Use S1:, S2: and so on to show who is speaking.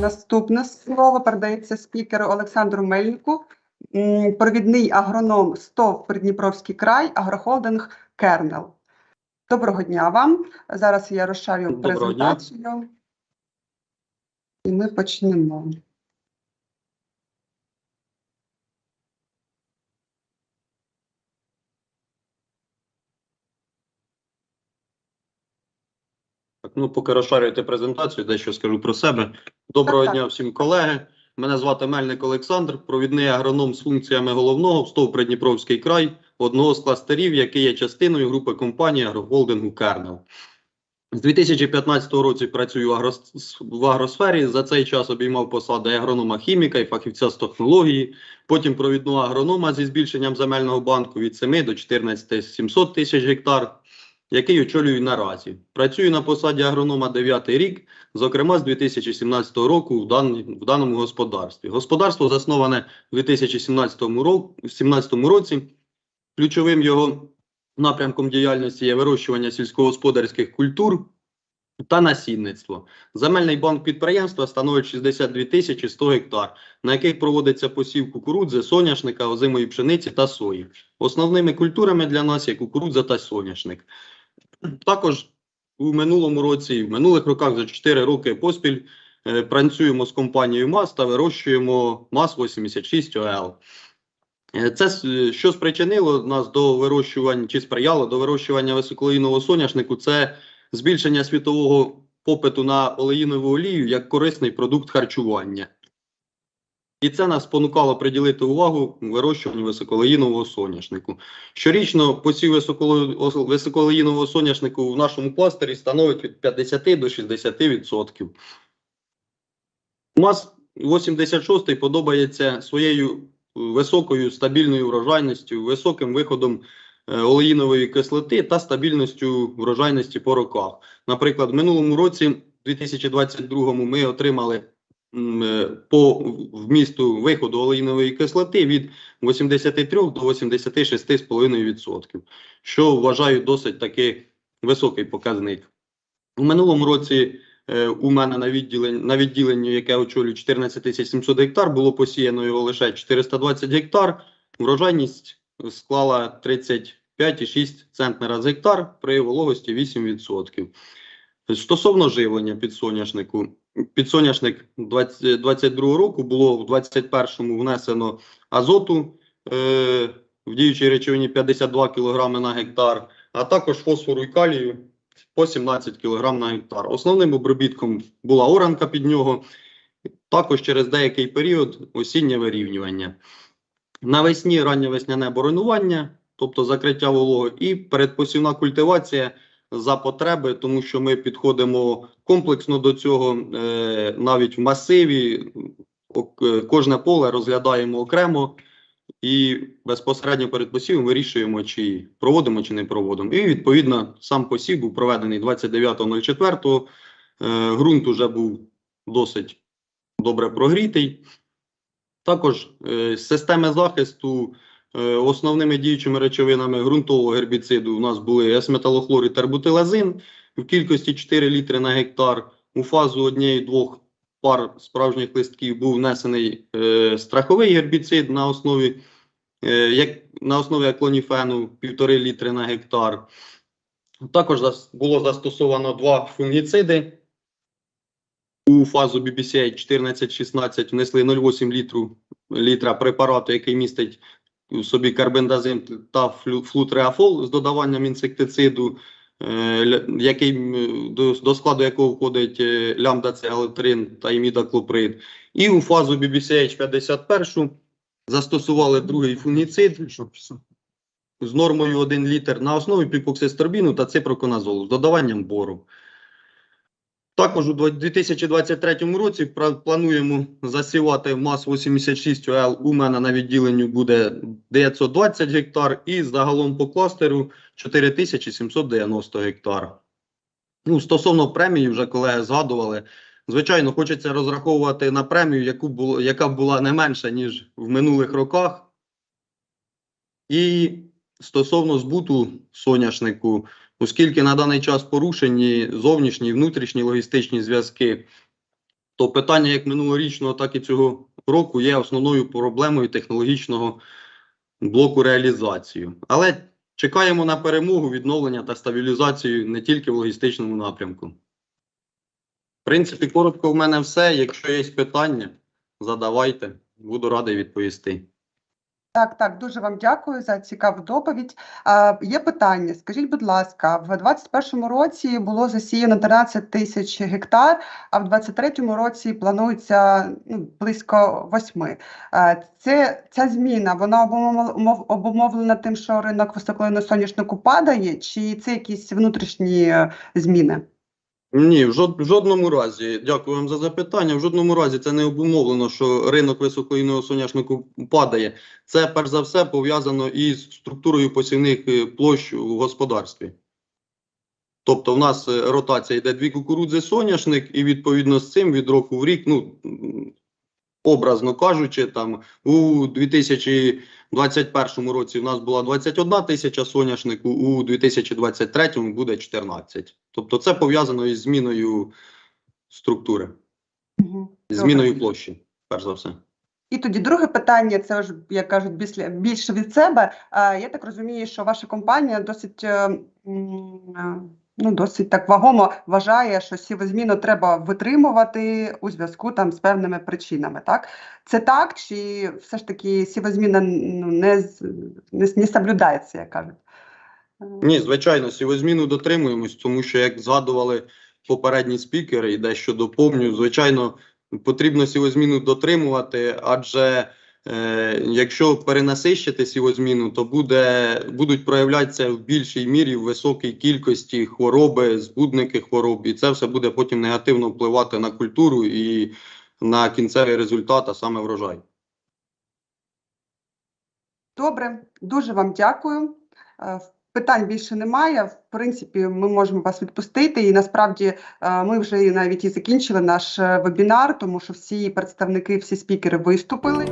S1: Наступне слово передається спікеру Олександру Мельнику, провідний агроном СТОВ Придніпровський край, агрохолдинг Кернел. Доброго дня вам. Зараз я розшарю
S2: Доброго дня.
S1: презентацію. І ми почнемо.
S2: Ну, поки розшарюєте презентацію, дещо скажу про себе. Доброго
S1: Так, так.
S2: дня всім колеги. Мене звати Мельник Олександр, провідний агроном з функціями головного в СТОВ Придніпровський край, одного з кластерів, який є частиною групи компаній агрохолдингу Кернел. З 2015 року працюю агрос- в агросфері. За цей час обіймав посади агронома хіміка і фахівця з технології, потім провідного агронома зі збільшенням земельного банку від 7 до 14 700 тисяч гектар, який очолюю наразі. Працюю на посаді агронома 9 рік, зокрема з 2017 року в, дан, в даному господарстві. Господарство засноване у 2017 ро- 17 році. Ключовим його напрямком діяльності є вирощування сільськогосподарських культур та насінництво. Земельний банк підприємства становить 62 тисячі 100 гектар, на яких проводиться посів кукурудзи, соняшника, озимої пшениці та сої. Основними культурами для нас є кукурудза та соняшник. Також у минулому році і в минулих роках за 4 роки поспіль е, працюємо з компанією МАЗ та вирощуємо МАЗ-86 ОЛ. Е, Це що спричинило нас до вирощування чи сприяло до вирощування високолоїнового соняшнику. Це збільшення світового попиту на олеїнову олію як корисний продукт харчування. І це нас спонукало приділити увагу вирощуванню високолеїнового соняшнику. Щорічно посів високоле- високолеїнового соняшнику в нашому кластері становить від 50 до 60%. МАЗ-86 подобається своєю високою стабільною врожайністю, високим виходом е, олеїнової кислоти та стабільністю врожайності по роках. Наприклад, в минулому році, 2022 ми отримали е, по вмісту виходу олеїнової кислоти від 83 до 86,5%, що вважаю досить таки високий показник. У минулому році е, у мене на відділенні, на відділенні, яке очолюю 14 700 гектар, було посіяно його лише 420 гектар. Врожайність склала 35,6 центнера з гектар при вологості 8%. Стосовно живлення підсоняшнику, підсоняшник 20 22 року було в 21-му внесено азоту е, в діючій речовині 52 кг на гектар, а також фосфору і калію по 17 кг на гектар. Основним обробітком була оранка під нього, також через деякий період осіннє вирівнювання. Навесні раннє весняне боронування, тобто закриття волого, і передпосівна культивація за потреби, тому що ми підходимо комплексно до цього, е, навіть в масиві, е, кожне поле розглядаємо окремо і безпосередньо перед посівом вирішуємо, чи проводимо, чи не проводимо. І відповідно сам посів був проведений 29.04. Е, ґрунт уже був досить добре прогрітий. Також е, системи захисту е, основними діючими речовинами ґрунтового гербіциду у нас були есметалохлор і тербутилазин в кількості 4 літри на гектар. У фазу однієї-двох пар справжніх листків був внесений е, страховий гербіцид на основі, е, на основі аклоніфену 1,5 літри на гектар. Також було застосовано два фунгіциди. У фазу BBCA 14-16 внесли 0,8 літру, літра препарату, який містить в собі карбендазим та флутреафол з додаванням інсектициду, е, який, до, складу якого входить е, лямбдацегалетрин та імідаклоприд. І у фазу BBCH 51 застосували другий фунгіцид з нормою 1 літр на основі піпоксисторбіну та ципроконазолу з додаванням бору. Також у 2023 році плануємо засівати МАЗ-86 ОЛ. У мене на відділенні буде 920 гектар і загалом по кластеру 4790 гектар. Ну, стосовно премії, вже колеги згадували. Звичайно, хочеться розраховувати на премію, яку було, яка була не менша, ніж в минулих роках. І стосовно збуту соняшнику, оскільки на даний час порушені зовнішні і внутрішні логістичні зв'язки, то питання як минулорічного, так і цього року є основною проблемою технологічного блоку реалізації. Але чекаємо на перемогу, відновлення та стабілізацію не тільки в логістичному напрямку. В принципі, коротко в мене все. Якщо є питання, задавайте, буду радий відповісти.
S1: Так, так, дуже вам дякую за цікаву доповідь. А, є питання. Скажіть, будь ласка, в 2021 році було засіяно 13 тисяч гектар, а в 2023 році планується ну, близько 8. А, це, ця зміна, вона обумов- обумовлена тим, що ринок високої соняшнику падає, чи це якісь внутрішні е, зміни?
S2: Ні, в жодному разі. Дякую вам за запитання. В жодному разі це не обумовлено, що ринок високоїного соняшнику падає. Це перш за все пов'язано із структурою посівних е, площ у господарстві. Тобто, в нас е, ротація йде дві кукурудзи соняшник, і відповідно з цим від року в рік, ну образно кажучи, там у 2021 році в нас була 21 тисяча соняшнику, у 2023 буде 14. Тобто, це пов'язано із зміною структури,
S1: Добре.
S2: зміною площі, перш за все.
S1: І тоді друге питання, це ж, як кажуть, більше, від себе. Я так розумію, що ваша компанія досить, е, е, ну, досить так вагомо вважає, що сівозміну треба витримувати у зв'язку там з певними причинами. Так? Це так, чи все ж таки сівозміна ну, не, не, не соблюдається, як кажуть? Е,
S2: Ні, звичайно, сівозміну дотримуємось, тому що, як згадували попередні спікери, і дещо доповню, звичайно, потрібно сівозміну дотримувати, адже е, якщо перенасищити сівозміну, то буде, будуть проявлятися в більшій мірі в високій кількості хвороби, збудники хвороб, і це все буде потім негативно впливати на культуру і на кінцевий результат, а саме врожай.
S1: Добре, дуже вам дякую. Питань більше немає. В принципі, ми можемо вас відпустити. І насправді е, ми вже навіть і закінчили наш е, вебінар, тому що всі представники, всі спікери виступили.